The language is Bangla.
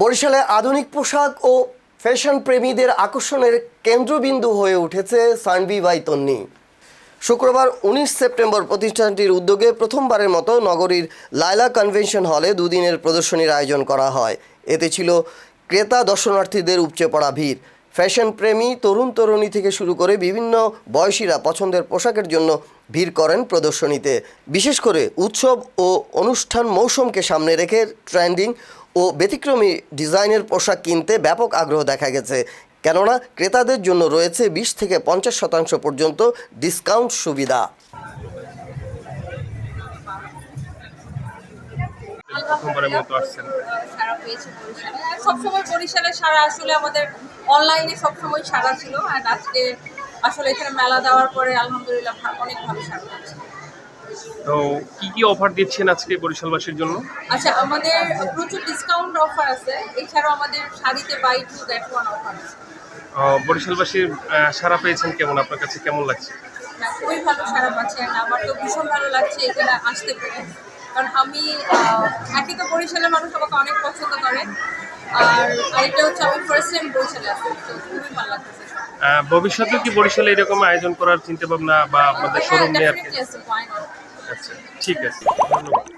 বরিশালে আধুনিক পোশাক ও ফ্যাশন প্রেমীদের আকর্ষণের কেন্দ্রবিন্দু হয়ে উঠেছে সানভি বাই তন্নি। শুক্রবার উনিশ সেপ্টেম্বর প্রতিষ্ঠানটির উদ্যোগে প্রথমবারের মতো নগরীর লায়লা কনভেনশন হলে দুদিনের প্রদর্শনীর আয়োজন করা হয়। এতে ছিল ক্রেতা, দর্শনার্থীদের উপচে পড়া ভিড়। ফ্যাশন প্রেমী, তরুণ তরুণী থেকে শুরু করে বিভিন্ন বয়সীরা পছন্দের পোশাকের জন্য ভিড় করেন প্রদর্শনীতে। বিশেষ করে উৎসব ও অনুষ্ঠান মৌসুমকে সামনে রেখে ট্রেন্ডিং ও ব্যতিক্রমী ডিজাইনের পোশাক কিনতে ব্যাপক আগ্রহ দেখা গেছে। কেননা ক্রেতাদের জন্য রয়েছে বিশ থেকে পঞ্চাশ শতাংশ পর্যন্ত ডিসকাউন্ট সুবিধা। প্রথমবারের মতো আসছেন। সারা পেয়েছে বরিশালে। আর সবসময় বরিশালে সারা আসলে আমাদের অনলাইনে সবসময় সারা ছিল। আর আজকে আসলে এখানে মেলা দেওয়ার পরে আলহামদুলিল্লাহ অনেক ভালো সারা পাচ্ছি তো কি কি অফার দিচ্ছেন আজকে বরিশালবাসীর জন্য? আচ্ছা আমাদের প্রচুর ডিসকাউন্ট অফার আছে। এছাড়াও আমাদের শাড়িতে buy two that one offer আছে। বরিশালবাসীর সাড়া পেয়েছেন কেমন? আপনার কাছে কেমন লাগছে? খুবই ভালো সারা পাচ্ছি। আর আমার তো ভীষণ ভালো লাগছে এখানে আসতে পেরে। কারণ আমি একই তো বরিশালের মানুষ আমাকে অনেক পছন্দ করে। আর আরেকটা হচ্ছে আমি ফার্স্ট টাইম বরিশালে আসছি তো খুবই ভালো লাগতেছে ভবিষ্যতে কি বরিশালে এরকম আয়োজন করার চিন্তা ভাবনা বা আপনাদের শোরুম নিয়ে আর কি? আচ্ছা ঠিক আছে ধন্যবাদ।